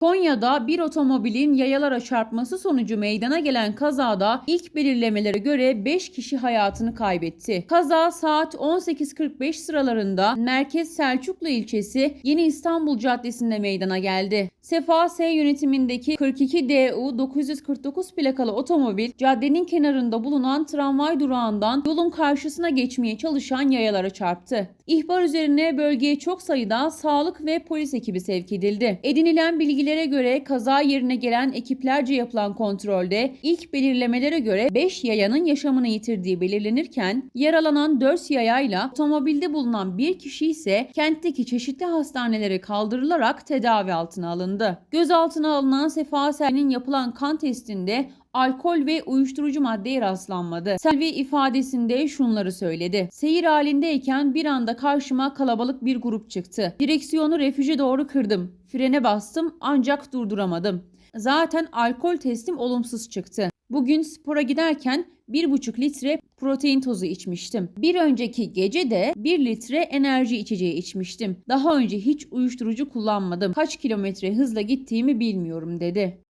Konya'da bir otomobilin yayalara çarpması sonucu meydana gelen kazada ilk belirlemelere göre 5 kişi hayatını kaybetti. Kaza saat 18.45 sıralarında Merkez Selçuklu ilçesi Yeni İstanbul Caddesi'nde meydana geldi. Sefa S yönetimindeki 42 DU 949 plakalı otomobil caddenin kenarında bulunan tramvay durağından yolun karşısına geçmeye çalışan yayalara çarptı. İhbar üzerine bölgeye çok sayıda sağlık ve polis ekibi sevk edildi. Edinilen bilgilere göre kaza yerine gelen ekiplerce yapılan kontrolde ilk belirlemelere göre 5 yayanın yaşamını yitirdiği belirlenirken yaralanan 4 yayayla otomobilde bulunan bir kişi ise kentteki çeşitli hastanelere kaldırılarak tedavi altına alındı. Gözaltına alınan Sefa Selvi'nin yapılan kan testinde alkol ve uyuşturucu maddeye rastlanmadı. Selvi ifadesinde şunları söyledi. Seyir halindeyken bir anda karşıma kalabalık bir grup çıktı. Direksiyonu refüje doğru kırdım. Frene bastım ancak durduramadım. Zaten alkol testim olumsuz çıktı. Bugün spora giderken 1,5 litre protein tozu içmiştim. Bir önceki gece de 1 litre enerji içeceği içmiştim. Daha önce hiç uyuşturucu kullanmadım. Kaç kilometre hızla gittiğimi bilmiyorum dedi.